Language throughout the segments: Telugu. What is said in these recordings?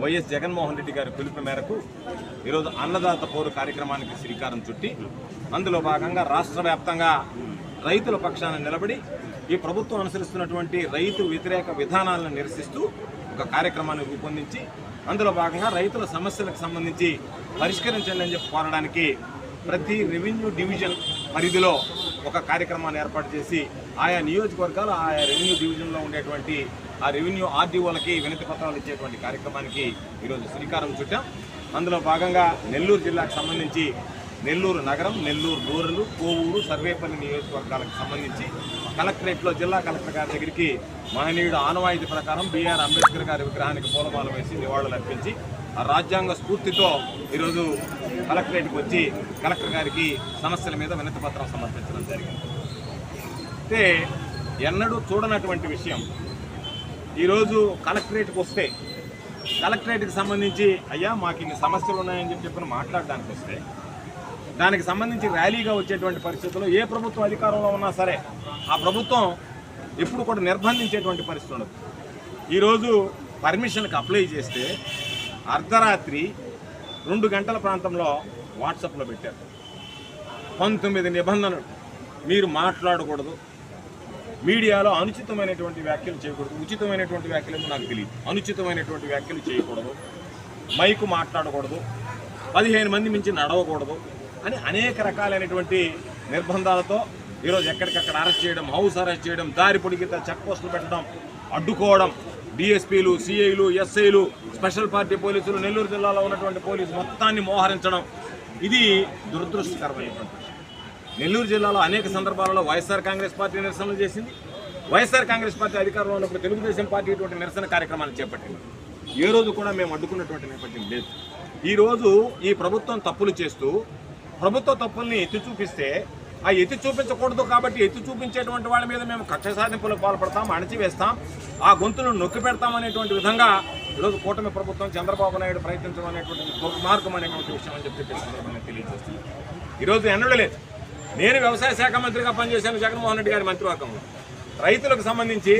వైఎస్ జగన్మోహన్ రెడ్డి గారి పిలుపు మేరకు ఈరోజు అన్నదాత పోరు కార్యక్రమానికి శ్రీకారం చుట్టి అందులో భాగంగా రాష్ట్ర వ్యాప్తంగా రైతుల పక్షాన నిలబడి ఈ ప్రభుత్వం అనుసరిస్తున్నటువంటి రైతు వ్యతిరేక విధానాలను నిరసిస్తూ ఒక కార్యక్రమాన్ని రూపొందించి అందులో భాగంగా రైతుల సమస్యలకు సంబంధించి పరిష్కరించండి అని చెప్పి కోరడానికి ప్రతి రెవెన్యూ డివిజన్ పరిధిలో ఒక కార్యక్రమాన్ని ఏర్పాటు చేసి ఆయా నియోజకవర్గాలు ఆయా రెవెన్యూ డివిజన్లో ఉండేటువంటి ఆ రెవెన్యూ ఆర్డీఓలకి వినతి పత్రాలు ఇచ్చేటువంటి కార్యక్రమానికి ఈరోజు శ్రీకారం చుట్టాం. అందులో భాగంగా నెల్లూరు జిల్లాకు సంబంధించి నెల్లూరు నగరం నెల్లూరు రూరల్ కోవూరు సర్వేపల్లి నియోజకవర్గాలకు సంబంధించి కలెక్టరేట్లో జిల్లా కలెక్టర్ గారి దగ్గరికి మహనీయుడు ఆనవాయితీ ప్రకారం బీఆర్ అంబేద్కర్ గారి విగ్రహానికి పూలమాల వేసి నివాళులు అర్పించి ఆ రాజ్యాంగ స్ఫూర్తితో ఈరోజు కలెక్టరేట్కి వచ్చి కలెక్టర్ గారికి సమస్యల మీద వినతి పత్రం సమర్పించడం జరిగింది. అయితే ఎన్నడూ చూడనటువంటి విషయం ఈరోజు కలెక్టరేట్కి వస్తే కలెక్టరేట్కి సంబంధించి అయ్యా మాకు ఇన్ని సమస్యలు ఉన్నాయని చెప్పి చెప్పిన మాట్లాడడానికి వస్తే దానికి సంబంధించి ర్యాలీగా వచ్చేటువంటి పరిస్థితుల్లో ఏ ప్రభుత్వం అధికారంలో ఉన్నా సరే ఆ ప్రభుత్వం ఎప్పుడు కూడా నిర్బంధించేటువంటి పరిస్థితి ఉండదు. ఈరోజు పర్మిషన్కి అప్లై చేస్తే అర్ధరాత్రి రెండు గంటల ప్రాంతంలో వాట్సాప్లో పెట్టారు. పంతొమ్మిది నిబంధనలు. మీరు మాట్లాడకూడదు. మీడియాలో అనుచితమైనటువంటి వ్యాఖ్యలు చేయకూడదు. ఉచితమైనటువంటి వ్యాఖ్యలు నాకు తెలియదు? అనుచితమైనటువంటి వ్యాఖ్యలు చేయకూడదు. మైకు మాట్లాడకూడదు. పదిహేను మంది మించి నడవకూడదు అని అనేక రకాలైనటువంటి నిర్బంధాలతో ఈరోజు ఎక్కడికక్కడ అరెస్ట్ చేయడం హౌస్ అరెస్ట్ చేయడం దారి పొడిగిత చెక్ పోస్టులు పెట్టడం అడ్డుకోవడం డిఎస్పీలు సిఐలు ఎస్ఐలు స్పెషల్ పార్టీ పోలీసులు నెల్లూరు జిల్లాలో ఉన్నటువంటి పోలీసు మొత్తాన్ని మోహరించడం. ఇది దురదృష్టకరమైనటువంటి నెల్లూరు జిల్లాలో అనేక సందర్భాలలో వైఎస్ఆర్ కాంగ్రెస్ పార్టీ నిరసనలు చేసింది. వైఎస్ఆర్ కాంగ్రెస్ పార్టీ అధికారంలో ఉన్నప్పుడు తెలుగుదేశం పార్టీ ఇటువంటి నిరసన కార్యక్రమాలు చేపట్టింది. ఏ రోజు కూడా మేము అడ్డుకున్నటువంటి నేపథ్యం లేదు. ఈరోజు ఈ ప్రభుత్వం తప్పులు చేస్తూ ప్రభుత్వ తప్పుల్ని ఎత్తి చూపిస్తే ఆ ఎత్తి చూపించకూడదు కాబట్టి ఎత్తి చూపించేటువంటి వాళ్ళ మీద మేము కక్ష సాధింపులకు పాల్పడతాం అణచివేస్తాం ఆ గొంతును నొక్కి పెడతాం అనేటువంటి విధంగా ఈరోజు కూటమి ప్రభుత్వం చంద్రబాబు నాయుడు ప్రయత్నించడం అనేటువంటి దుర్మార్గం అనేటువంటి విషయం అని చెప్పి సందర్భంగా తెలియజేస్తుంది. ఈరోజు ఎన్నడలేదు నేను వ్యవసాయ శాఖ మంత్రిగా పనిచేశాను జగన్మోహన్ రెడ్డి గారి మంత్రివర్గంలో. రైతులకు సంబంధించి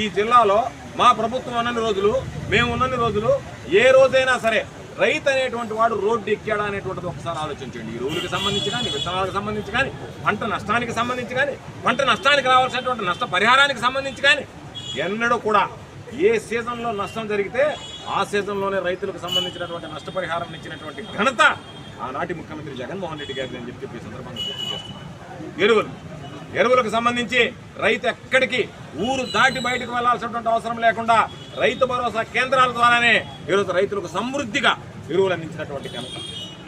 ఈ జిల్లాలో మా ప్రభుత్వం ఉన్నన్ని రోజులు మేము ఉన్నన్ని రోజులు ఏ రోజైనా సరే రైతు అనేటువంటి వాడు రోడ్డు ఎక్కాడా అనేటువంటిది ఒకసారి ఆలోచించండి. ఈ రోజులకు సంబంధించి కానీ విత్తనాలకు సంబంధించి కానీ పంట నష్టానికి సంబంధించి కానీ పంట నష్టానికి రావాల్సినటువంటి నష్ట పరిహారానికి సంబంధించి కానీ ఎన్నడూ కూడా ఏ సీజన్లో నష్టం జరిగితే ఆ సీజన్లోనే రైతులకు సంబంధించినటువంటి నష్టపరిహారం ఇచ్చినటువంటి ఘనత ఆనాటి ముఖ్యమంత్రి జగన్మోహన్ రెడ్డి గారిని అని చెప్పి సందర్భంగా గుర్తు చేస్తున్నాను. ఎరువులు ఎరువులకు సంబంధించి రైతు ఎక్కడికి ఊరు దాటి బయటకు వెళ్ళాల్సినటువంటి అవసరం లేకుండా రైతు భరోసా కేంద్రాల ద్వారానే ఈరోజు రైతులకు సమృద్ధిగా ఎరువులు అందించినటువంటి కనుక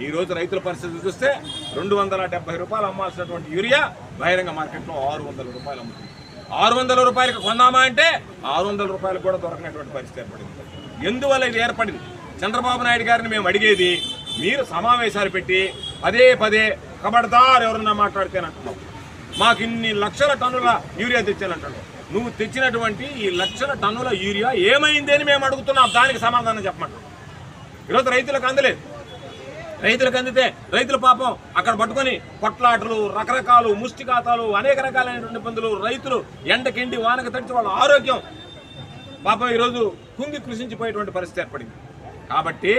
ఈరోజు రైతుల పరిస్థితి చూస్తే రెండు వందల డెబ్బై రూపాయలు అమ్మాల్సినటువంటి యూరియా బహిరంగ మార్కెట్లో ఆరు వందల రూపాయలు అమ్ముతుంది. ఆరు వందల రూపాయలకు కొందామా అంటే ఆరు వందల రూపాయలకు కూడా దొరకనటువంటి పరిస్థితి ఏర్పడింది. ఎందువల్ల ఇది ఏర్పడింది? చంద్రబాబు నాయుడు గారిని మేము అడిగేది మీరు సమావేశాలు పెట్టి పదే పదే కబడతారు ఎవరన్నా మాట్లాడితేనంటున్నావు. మాకు ఇన్ని లక్షల టన్నుల యూరియా తెచ్చానంటాడు నువ్వు తెచ్చినటువంటి ఈ లక్షల టన్నుల యూరియా ఏమైంది అని మేము అడుగుతున్నాం. దానికి సమాధానం చెప్పమంటాం ఈరోజు రైతులకు అందలేదు. రైతులకు అందితే రైతుల పాపం అక్కడ పట్టుకొని కొట్లాటలు రకరకాలు ముష్టిఘాతాలు అనేక రకాలైనటువంటి ఇబ్బందులు రైతులు ఎండకెండి వానక తడిచి వాళ్ళ ఆరోగ్యం. పాపం ఈరోజు కుంగి కృషించిపోయేటువంటి పరిస్థితి ఏర్పడింది. కాబట్టి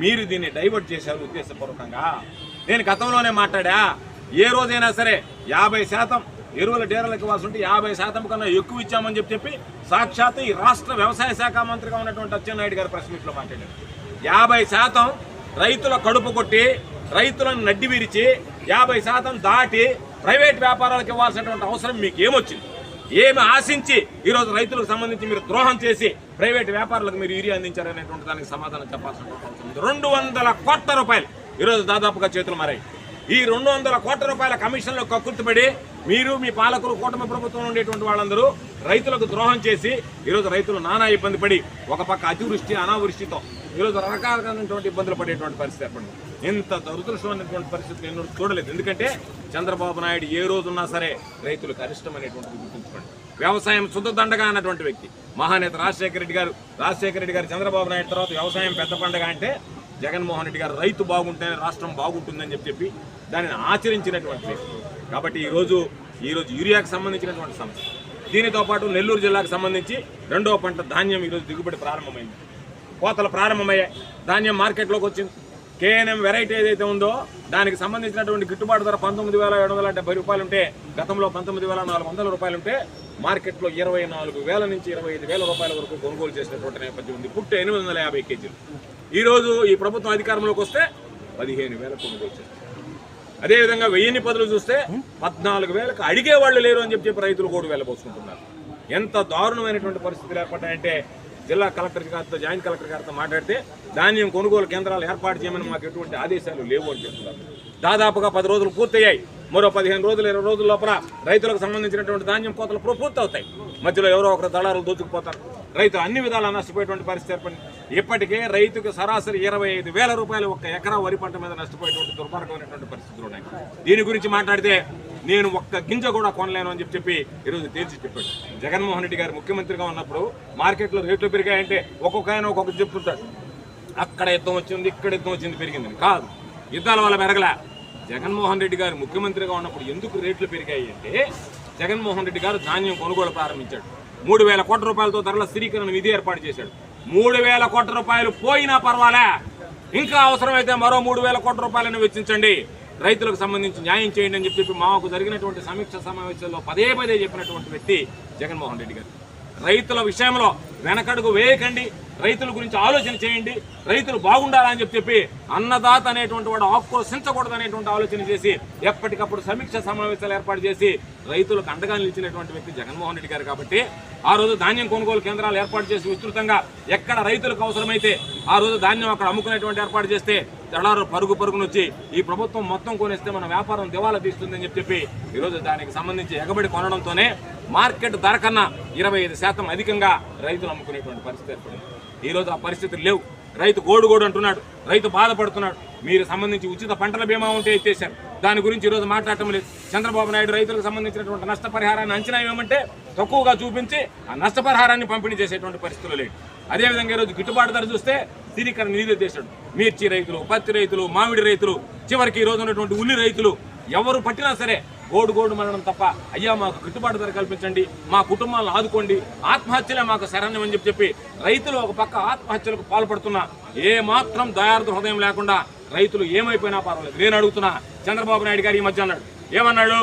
మీరు దీన్ని డైవర్ట్ చేశారు ఉద్దేశపూర్వకంగా. నేను గతంలోనే మాట్లాడా ఏ రోజైనా సరే యాభై శాతం ఎరువుల డేరలకు ఇవ్వాల్సి ఉంటే యాభై శాతం కన్నా ఎక్కువ ఇచ్చామని చెప్పి చెప్పి సాక్షాత్ ఈ రాష్ట్ర వ్యవసాయ శాఖ మంత్రిగా ఉన్నటువంటి అచ్చెన్నాయుడు గారు ప్రెస్ మీట్లో మాట్లాడారు యాభై శాతం రైతుల కడుపు కొట్టి రైతులను నడ్డి విరిచి యాభై శాతం దాటి ప్రైవేట్ వ్యాపారాలకు ఇవ్వాల్సినటువంటి అవసరం మీకు ఏమొచ్చింది ఏమి ఆశించి ఈరోజు రైతులకు సంబంధించి మీరు ద్రోహం చేసి ప్రైవేట్ వ్యాపారులకు మీరు యూరియా అందించారనేటువంటి దానికి సమాధానం చెప్పాల్సిన రెండు వందల కోట్ల రూపాయలు ఈరోజు దాదాపుగా చేతులు మారాయి. ఈ రెండు వందల కోట్ల రూపాయల కమిషన్లో కక్కుర్తిపడి మీరు మీ పాలకులు కూటమి ప్రభుత్వం ఉండేటువంటి వాళ్ళందరూ రైతులకు ద్రోహం చేసి ఈరోజు రైతులు నానా ఇబ్బంది పడి ఒక పక్క అతివృష్టి అనావృష్టితో ఈరోజు రకరకాలైనటువంటి ఇబ్బందులు పడేటువంటి పరిస్థితి ఏర్పడింది. ఇంత దురదృష్టమైనటువంటి పరిస్థితులు ఎన్నో చూడలేదు. ఎందుకంటే చంద్రబాబు నాయుడు ఏ రోజున్నా సరే రైతులకు అరిష్టమైనటువంటిది గుర్తుంచుకోండి. వ్యవసాయం శుద్ధదండగా అన్నటువంటి వ్యక్తి. మహానేత రాజశేఖర రెడ్డి గారు రాజశేఖర రెడ్డి గారు చంద్రబాబు నాయుడు తర్వాత వ్యవసాయం పెద్ద పండగ అంటే జగన్మోహన్ రెడ్డి గారు రైతు బాగుంటేనే రాష్ట్రం బాగుంటుందని చెప్పి చెప్పి దానిని ఆచరించినటువంటి వ్యక్తి. కాబట్టి ఈరోజు ఈరోజు యూరియాకు సంబంధించినటువంటి సమస్య. దీనితో పాటు నెల్లూరు జిల్లాకు సంబంధించి రెండవ పంట ధాన్యం ఈరోజు దిగుబడి ప్రారంభమైంది. కోతలు ప్రారంభమయ్యాయి. ధాన్యం మార్కెట్లోకి వచ్చింది. కేఎన్ఎం వెరైటీ ఏదైతే ఉందో దానికి సంబంధించినటువంటి గిట్టుబాటు ధర పంతొమ్మిది వేల ఏడు వందల డెబ్బై రూపాయలు ఉంటే గతంలో పంతొమ్మిది వేల నాలుగు వందల రూపాయలు ఉంటే మార్కెట్లో ఇరవై నాలుగు వేల నుంచి ఇరవై ఐదు వేల రూపాయల వరకు కొనుగోలు చేసినటువంటి నేపథ్యం ఉంది. పుట్టు ఎనిమిది వందల యాభై కేజీలు. ఈ రోజు ఈ ప్రభుత్వం అధికారంలోకి వస్తే పదిహేను వేల కొనుగోలు చేస్తారు. అదేవిధంగా వెయ్యిన్ని పదులు చూస్తే పద్నాలుగు వేలకు అడిగే వాళ్ళు లేరు అని చెప్పి చెప్పి రైతులు కూడా వెళ్ళబోసుకుంటున్నారు ఎంత దారుణమైనటువంటి పరిస్థితులు ఏర్పడ్డాయంటే జిల్లా కలెక్టర్ గారితో జాయింట్ కలెక్టర్ గారితో మాట్లాడితే ధాన్యం కొనుగోలు కేంద్రాలు ఏర్పాటు చేయమని మాకు ఎటువంటి ఆదేశాలు లేవు అని చెప్తున్నారు. దాదాపుగా పది రోజులు పూర్తయ్యాయి. మరో పదిహేను రోజులు ఇరవై రోజుల లోపల రైతులకు సంబంధించినటువంటి ధాన్యం కోతలు పూర్తి పూర్తవుతాయి. మధ్యలో ఎవరో ఒకరు దళారులు దోచుకుపోతారు రైతు అన్ని విధాలా నష్టపోయేటువంటి పరిస్థితి ఏర్పడింది ఇప్పటికే రైతుకు సరాసరి ఇరవై ఐదు వేల రూపాయలు ఒక ఎకరా వరి పంట మీద నష్టపోయేటువంటి దుర్మార్గమైనటువంటి పరిస్థితులు ఉన్నాయి. దీని గురించి మాట్లాడితే నేను ఒక్క గింజ కూడా కొనలేను అని చెప్పి చెప్పి ఈరోజు తేల్చి చెప్పాడు. జగన్మోహన్ రెడ్డి గారు ముఖ్యమంత్రిగా ఉన్నప్పుడు మార్కెట్లో రేట్లు పెరిగాయంటే ఒక్కొక్క ఆయన ఒక్కొక్కటి చెప్తుంటాడు అక్కడ యుద్ధం వచ్చింది ఇక్కడ యుద్ధం వచ్చింది పెరిగింది కాదు. యుద్ధాల వల్ల పెరగలే. జగన్మోహన్ రెడ్డి గారు ముఖ్యమంత్రిగా ఉన్నప్పుడు ఎందుకు రేట్లు పెరిగాయి అంటే జగన్మోహన్ రెడ్డి గారు ధాన్యం కొనుగోలు ప్రారంభించాడు. మూడు వేల కోట్ల రూపాయలతో ధరల స్థిరీకరణ విధి ఏర్పాటు చేశాడు. మూడు వేల కోట్ల రూపాయలు పోయినా పర్వాలే. ఇంకా అవసరమైతే మరో మూడు వేల కోట్ల రూపాయలను వెచ్చించండి. రైతులకు సంబంధించి న్యాయం చేయండి అని చెప్పి మాకు జరిగినటువంటి సమీక్ష సమావేశంలో పదే పదే చెప్పినటువంటి వ్యక్తి జగన్మోహన్ రెడ్డి గారు. రైతుల విషయంలో వెనకడుగు వేయకండి. రైతుల గురించి ఆలోచన చేయండి. రైతులు బాగుండాలని చెప్పి చెప్పి అన్నదాత అనేటువంటి వాడు ఆక్రోశించకూడదు అనేటువంటి ఆలోచన చేసి ఎప్పటికప్పుడు సమీక్ష సమావేశాలు ఏర్పాటు చేసి రైతులకు అండగా నిలిచినటువంటి వ్యక్తి జగన్మోహన్ రెడ్డి గారు కాబట్టి ఆ రోజు ధాన్యం కొనుగోలు కేంద్రాలు ఏర్పాటు చేసి విస్తృతంగా ఎక్కడ రైతులకు అవసరమైతే ఆ రోజు ధాన్యం అక్కడ అమ్ముకునేటువంటి ఏర్పాటు చేస్తే దళారు పరుగు పరుగును వచ్చి ఈ ప్రభుత్వం మొత్తం కొనేస్తే మన వ్యాపారం దివాలా తీస్తుందని చెప్పి చెప్పి ఈరోజు దానికి సంబంధించి ఎగబడి కొనడంతోనే మార్కెట్ ధర కన్నా ఇరవై ఐదు శాతం అధికంగా రైతులు అమ్ముకునేటువంటి పరిస్థితి ఏర్పడింది. ఈరోజు ఆ పరిస్థితులు లేవు. రైతు గోడు అంటున్నాడు. రైతు బాధపడుతున్నాడు. మీరు సంబంధించి ఉచిత పంటల బీమా ఉంటే ఎత్తేసారు దాని గురించి ఈరోజు మాట్లాడటం లేదు. చంద్రబాబు నాయుడు రైతులకు సంబంధించినటువంటి నష్టపరిహారాన్ని అంచనా ఏమంటే తక్కువగా చూపించి ఆ నష్టపరిహారాన్ని పంపిణీ చేసేటువంటి పరిస్థితులు లేవు. అదేవిధంగా ఈరోజు గిట్టుబాటు ధర చూస్తే స్థిరీకరణ నిధులు చేశాడు మిర్చి రైతులు పత్తి రైతులు మామిడి రైతులు చివరికి ఈ రోజు ఉన్నటువంటి ఉల్లి రైతులు ఎవరు పట్టినా సరే గోడు గోడు మనడం తప్ప అయ్యా మాకు గిట్టుబాటు ధర కల్పించండి మా కుటుంబాలను ఆదుకోండి ఆత్మహత్యలే మాకు శరణ్యం అని చెప్పి చెప్పి రైతులు ఒక పక్క ఆత్మహత్యలకు పాల్పడుతున్నా ఏ మాత్రం దయార్థ హృదయం లేకుండా రైతులు ఏమైపోయినా పర్వాలేదు. నేను అడుగుతున్నా చంద్రబాబు నాయుడు గారు ఈ మధ్య అన్నాడు. ఏమన్నాడు?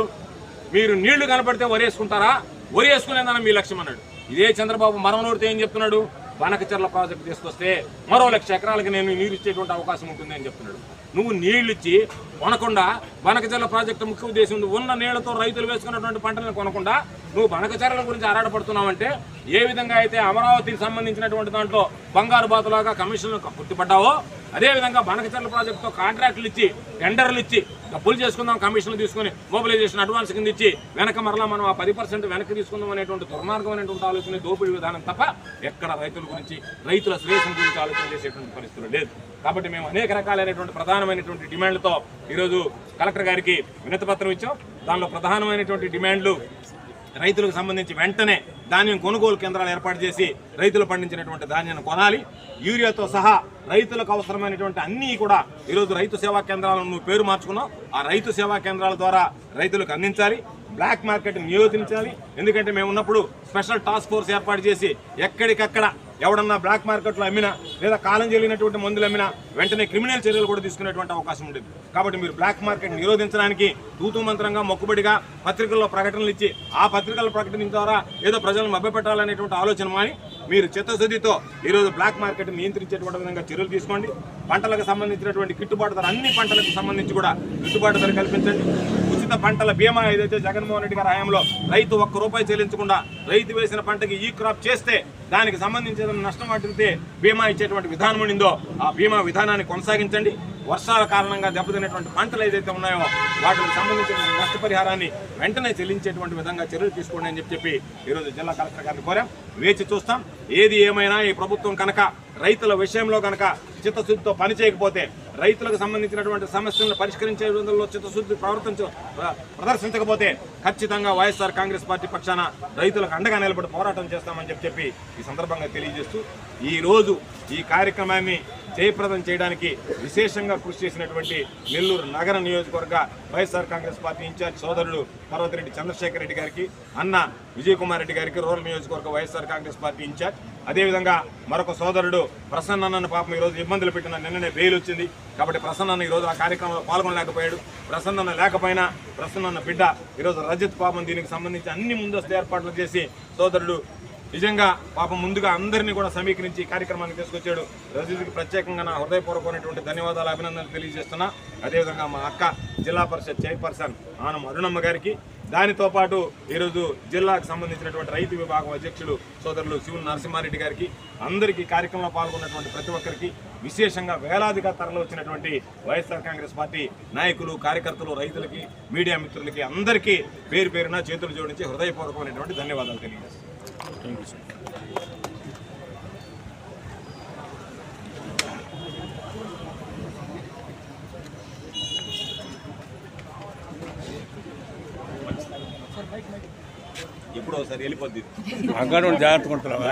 మీరు నీళ్ళు కనపడితే వరేసుకుంటారా? వరేసుకునేదన్న మీ లక్ష్యం అన్నాడు. ఇదే చంద్రబాబు మరణోడితే ఏం చెప్తున్నాడు? వనకచర్ల ప్రాజెక్టు తీసుకొస్తే మరో లక్ష ఎకరాలకి నేను నీరు ఇచ్చేటువంటి అవకాశం ఉంటుంది అని చెప్తున్నాడు. నువ్వు నీళ్ళు ఇచ్చి కొనకుండా వనకచర్ల ప్రాజెక్టు ముఖ్య ఉద్దేశం ఉన్న నీళ్ళతో రైతులు వేసుకున్నటువంటి పంటలను కొనకుండా నువ్వు బనకచర్ల గురించి ఆరాటపడుతున్నావంటే ఏ విధంగా అయితే అమరావతికి సంబంధించినటువంటి దాంట్లో బంగారు బాతులాగా కమిషన్లు పుట్టిపడ్డావో అదేవిధంగా బనకచర్ల ప్రాజెక్టుతో కాంట్రాక్టులు ఇచ్చి టెండర్లు ఇచ్చి డబ్బులు చేసుకుందాం కమిషన్లు తీసుకొని మొబిలైజేషన్ అడ్వాన్స్ కింద ఇచ్చి వెనక మరలా మనం ఆ పది పర్సెంట్ వెనక్కి తీసుకుందాం అనేటువంటి దుర్మార్గమైనటువంటి ఆలోచన దోపిడీ విధానం తప్ప ఎక్కడ రైతుల గురించి రైతుల శ్రేయసం గురించి ఆలోచన చేసేటువంటి పరిస్థితులు లేదు. కాబట్టి మేము అనేక రకాలైనటువంటి ప్రధానమైనటువంటి డిమాండ్లతో ఈరోజు కలెక్టర్ గారికి వినతి పత్రం ఇచ్చాం. దానిలో ప్రధానమైనటువంటి డిమాండ్లు రైతులకు సంబంధించి వెంటనే ధాన్యం కొనుగోలు కేంద్రాలు ఏర్పాటు చేసి రైతులు పండించినటువంటి ధాన్యాన్ని కొనాలి. యూరియాతో సహా రైతులకు అవసరమైనటువంటి అన్నీ కూడా ఈరోజు రైతు సేవా కేంద్రాలను నువ్వు పేరు మార్చుకున్నావు. ఆ రైతు సేవా కేంద్రాల ద్వారా రైతులకు అందించాలి. బ్లాక్ మార్కెట్ నియోజించాలి ఎందుకంటే మేము ఉన్నప్పుడు స్పెషల్ టాస్క్ ఫోర్స్ ఏర్పాటు చేసి ఎక్కడికక్కడ ఎవడన్నా బ్లాక్ మార్కెట్లో అమ్మినా లేదా కాలం చెల్లినటువంటి మందులు అమ్మినా వెంటనే క్రిమినల్ చర్యలు కూడా తీసుకునేటువంటి అవకాశం ఉంటుంది. కాబట్టి మీరు బ్లాక్ మార్కెట్ నిరోధించడానికి తూతూ మంత్రంగా మొక్కుబడిగా పత్రికల్లో ప్రకటనలు ఇచ్చి ఆ పత్రికల ప్రకటన ద్వారా ఏదో ప్రజలను మభ్యపెట్టాలనేటువంటి ఆలోచన మాని మీరు చిత్తశుద్ధితో ఈరోజు బ్లాక్ మార్కెట్ నియంత్రించేటువంటి విధంగా చర్యలు తీసుకోండి. పంటలకు సంబంధించినటువంటి గిట్టుబాటు ధర అన్ని పంటలకు సంబంధించి కూడా గిట్టుబాటు ధర కల్పించండి. ఉచిత పంటల బీమా ఏదైతే జగన్మోహన్ రెడ్డి గారి హయాంలో రైతు ఒక్క రూపాయి చెల్లించకుండా రైతు వేసిన పంటకి ఈ క్రాప్ చేస్తే దానికి సంబంధించిన నష్టం వాటిల్తే బీమా ఇచ్చేటువంటి విధానం ఉండిందో ఆ బీమా విధానాన్ని కొనసాగించండి. వర్షాల కారణంగా దెబ్బతినేటువంటి పంటలు ఏదైతే ఉన్నాయో వాటికి సంబంధించిన నష్టపరిహారాన్ని వెంటనే చెల్లించేటువంటి విధంగా చర్యలు తీసుకోండి అని చెప్పి చెప్పి ఈరోజు జిల్లా కలెక్టర్ గారిని కోరాం. వేచి చూస్తాం. ఏది ఏమైనా ఈ ప్రభుత్వం కనుక రైతుల విషయంలో కనుక చిత్తశుద్ధితో పని చేయకపోతే రైతులకు సంబంధించినటువంటి సమస్యలను పరిష్కరించే విధంలో చిత్తశుద్ధి ప్రవర్తించ ప్ర- ప్రదర్శించకపోతే ఖచ్చితంగా వైఎస్ఆర్ కాంగ్రెస్ పార్టీ పక్షాన రైతులకు అండగా నిలబడి పోరాటం చేస్తామని చెప్పి చెప్పి ఈ సందర్భంగా తెలియజేస్తూ ఈ రోజు ఈ కార్యక్రమాన్ని జయప్రదం చేయడానికి విశేషంగా కృషి చేసినటువంటి నెల్లూరు నగర నియోజకవర్గ వైఎస్ఆర్ కాంగ్రెస్ పార్టీ ఇన్ఛార్జ్ సోదరుడు పర్వతిరెడ్డి చంద్రశేఖర్ రెడ్డి గారికి అన్న విజయ్ కుమార్ రెడ్డి గారికి రూరల్ నియోజకవర్గ వైఎస్ఆర్ కాంగ్రెస్ పార్టీ ఇన్ఛార్జ్. అదేవిధంగా మరొక సోదరుడు ప్రసన్న పాపం ఈరోజు ఇబ్బందులు పెట్టిన నిన్ననే బెయిల్ వచ్చింది. కాబట్టి ప్రసన్నన్న ఈరోజు ఆ కార్యక్రమంలో పాల్గొనలేకపోయాడు. ప్రసన్నన్న లేకపోయినా ప్రసన్నన్న బిడ్డ ఈరోజు రజత్ పాపం దీనికి సంబంధించి అన్ని ముందస్తు ఏర్పాట్లు చేసి సోదరుడు నిజంగా పాపం ముందుగా అందరినీ కూడా సమీకరించి కార్యక్రమాన్ని కార్యక్రమానికి తీసుకొచ్చాడు. రజీద్కి ప్రత్యేకంగా నా హృదయపూర్వకమైనటువంటి ధన్యవాదాలు అభినందనలు తెలియజేస్తున్నా. అదేవిధంగా మా అక్క జిల్లా పరిషత్ చైర్పర్సన్ ఆనం అరుణమ్మ గారికి దానితో పాటు ఈరోజు జిల్లాకు సంబంధించినటువంటి రైతు విభాగం అధ్యక్షులు సోదరులు శివులు నరసింహారెడ్డి గారికి అందరికీ కార్యక్రమంలో పాల్గొన్నటువంటి ప్రతి ఒక్కరికి విశేషంగా వేలాదిగా తరలి వచ్చినటువంటి వైఎస్ఆర్ కాంగ్రెస్ పార్టీ నాయకులు కార్యకర్తలు రైతులకి మీడియా మిత్రులకి అందరికీ పేరు పేరున చేతులు జోడించి హృదయపూర్వకమైనటువంటి ధన్యవాదాలు తెలియజేస్తాను ఎప్పుడో ఒకసారి వెళ్ళిపోద్ది. అక్కడ ఉండి జాగ్రత్తగా ఉంటున్నావా?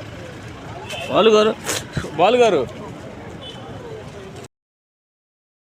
బాలుగారు. బాలుగారు.